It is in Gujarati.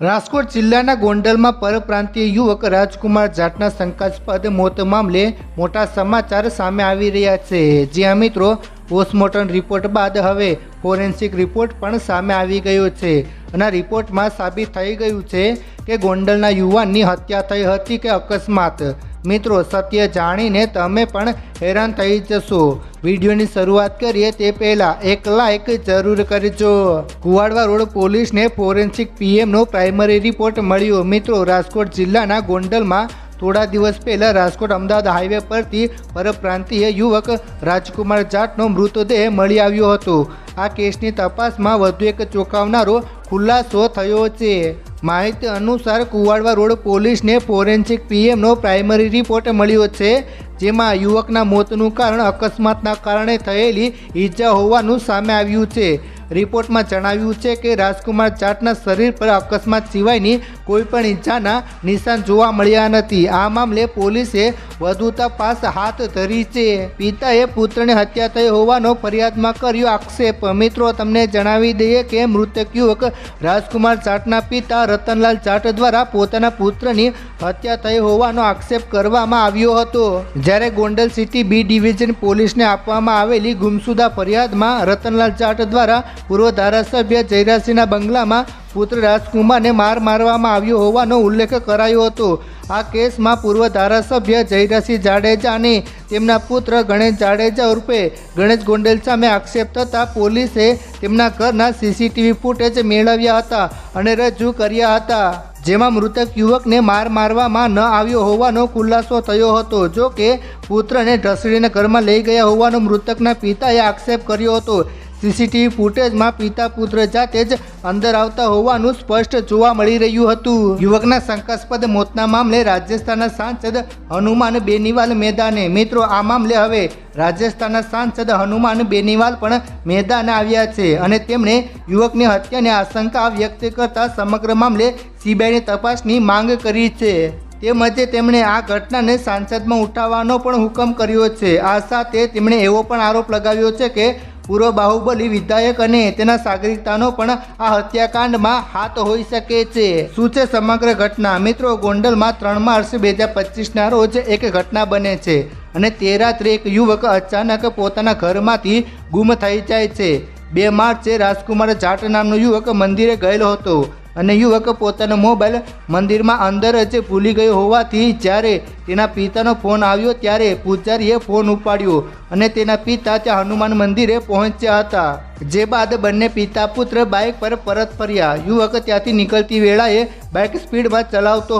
રાજકોટ જિલ્લાના ગોંડલમાં પરપ્રાંતીય યુવક રાજકુમાર જાટના શંકાસ્પદ મોત મામલે મોટા સમાચાર સામે આવી રહ્યા છે. જ્યાં મિત્રો પોસ્ટમોર્ટમ રિપોર્ટ બાદ હવે ફોરેન્સિક રિપોર્ટ પણ સામે આવી ગયો છે અને રિપોર્ટમાં સાબિત થઈ ગયું છે કે ગોંડલના યુવાનની હત્યા થઈ હતી કે અકસ્માત. મિત્રો, સત્ય જાણીને તમે પણ હેરાન થઈ જશો. વિડીયોની શરૂઆત કરીએ તે પહેલાં એક લાઇક જરૂર કરજો. કુવાડવા રોડ પોલીસને ફોરેન્સિક પીએમનો પ્રાઇમરી રિપોર્ટ મળ્યો. મિત્રો, રાજકોટ જિલ્લાના ગોંડલમાં થોડા દિવસ પહેલાં રાજકોટ અમદાવાદ હાઈવે પરથી પરપ્રાંતીય યુવક રાજકુમાર જાટનો મૃતદેહ મળી આવ્યો હતો. આ કેસની તપાસમાં વધુ એક ચોંકાવનારો ખુલાસો થયો છે. માહિતી અનુસાર કુવાડવા રોડ પોલીસને ફોરેન્સિક પીએમનો પ્રાઇમરી રિપોર્ટ મળ્યો છે, જેમાં યુવકના મોતનું કારણ અકસ્માતના કારણે થયેલી ઈજા હોવાનું સામે આવ્યું છે. રિપોર્ટમાં જણાવ્યું છે કે રાજકુમાર જાટના શરીર પર અકસ્માત સિવાયની કોઈ પણ ઈજાના નિશાન જોવા મળ્યા નથી. આ મામલે પોલીસે વધુ તપાસ હાથ ધરી છે. પિતાએ પુત્રની હત્યા થઈ હોવાનો ફરિયાદમાં કર્યો આક્ષેપ. મિત્રો, તમને જણાવી દઈએ કે મૃતક યુવક રાજકુમાર જાટના પિતા રતનલાલ જાટ દ્વારા પોતાના પુત્રની હત્યા થઈ હોવાનો આક્ષેપ કરવામાં આવ્યો હતો. જ્યારે ગોંડલ સિટી બી ડિવિઝન પોલીસને આપવામાં આવેલી ગુમસુદા ફરિયાદમાં રતનલાલ જાટ દ્વારા પૂર્વ ધારાસભ્ય જયરાજસિંહના બંગલામાં પુત્ર રાજકુમારને માર મારવામાં આવ્યો હોવાનો ઉલ્લેખ કરાયો હતો. આ કેસમાં પૂર્વ ધારાસભ્ય જયરાસિંહ જાડેજા અને તેમના પુત્ર ગણેશ જાડેજા ઉર્ફે ગણેશ ગોંડેલ સામે આક્ષેપ થતાં પોલીસે તેમના ઘરના સીસીટીવી ફૂટેજ મેળવ્યા હતા અને રજૂ કર્યા હતા. જેમાં મૃતક યુવકને માર મારવામાં ન આવ્યો હોવાનો ખુલાસો થયો હતો. જો કે પુત્રને ઢસડીને ઘરમાં લઈ ગયા હોવાનો મૃતકના પિતાએ આક્ષેપ કર્યો હતો. સીસીટીવી ફૂટેજમાં પિતા પુત્ર જાતે જ અંદર આવતા હોવાનું સ્પષ્ટ જોવા મળી રહ્યું હતું. યુવકના શંકાસ્પદ મોતના મામલે રાજસ્થાનના સાંસદ હનુમાન બેનીવાલ મેદાને મિત્રો, આ મામલે હવે રાજસ્થાનના સાંસદ હનુમાન બેનીવાલ પણ મેદાને આવ્યા છે અને તેમણે યુવકની હત્યાની આશંકા વ્યક્ત કરતા સમગ્ર મામલે સીબીઆઈની તપાસની માંગ કરી છે. તેમજ તેમણે આ ઘટનાને સાંસદમાં ઉઠાવવાનો પણ હુકમ કર્યો છે. આ સાથે તેમણે એવો પણ આરોપ લગાવ્યો છે કે પૂર્વ બાહુબલી વિધાયક અને તેના સાગરિકતાનો પણ આ હત્યાકાંડમાં હાથ હોઈ શકે છે. શું છે સમગ્ર ઘટના? મિત્રો, ગોંડલમાં ત્રણ માર્ચ બે હજાર પચીસના રોજ એક ઘટના બને છે અને તે રાત્રે એક યુવક અચાનક પોતાના ઘરમાંથી ગુમ થઈ જાય છે. બે માર્ચે રાજકુમાર જાટ નામનો યુવક મંદિરે ગયેલો હતો. અને યુવક પોતાનો મોબાઈલ મંદિરમાં અંદર જ ભૂલી ગયો હોવાથી જ્યારે તેના પિતાનો ફોન આવ્યો ત્યારે પૂજારીએ ફોન ઉપાડ્યો અને તેના પિતા ત્યાં હનુમાન મંદિરે પહોંચ્યા હતા. જે બાદ બંને પિતા પુત્ર બાઇક પર પરત ફર્યા. યુવક ત્યાંથી નીકળતી વેળાએ બાઇક સ્પીડમાં ચલાવતો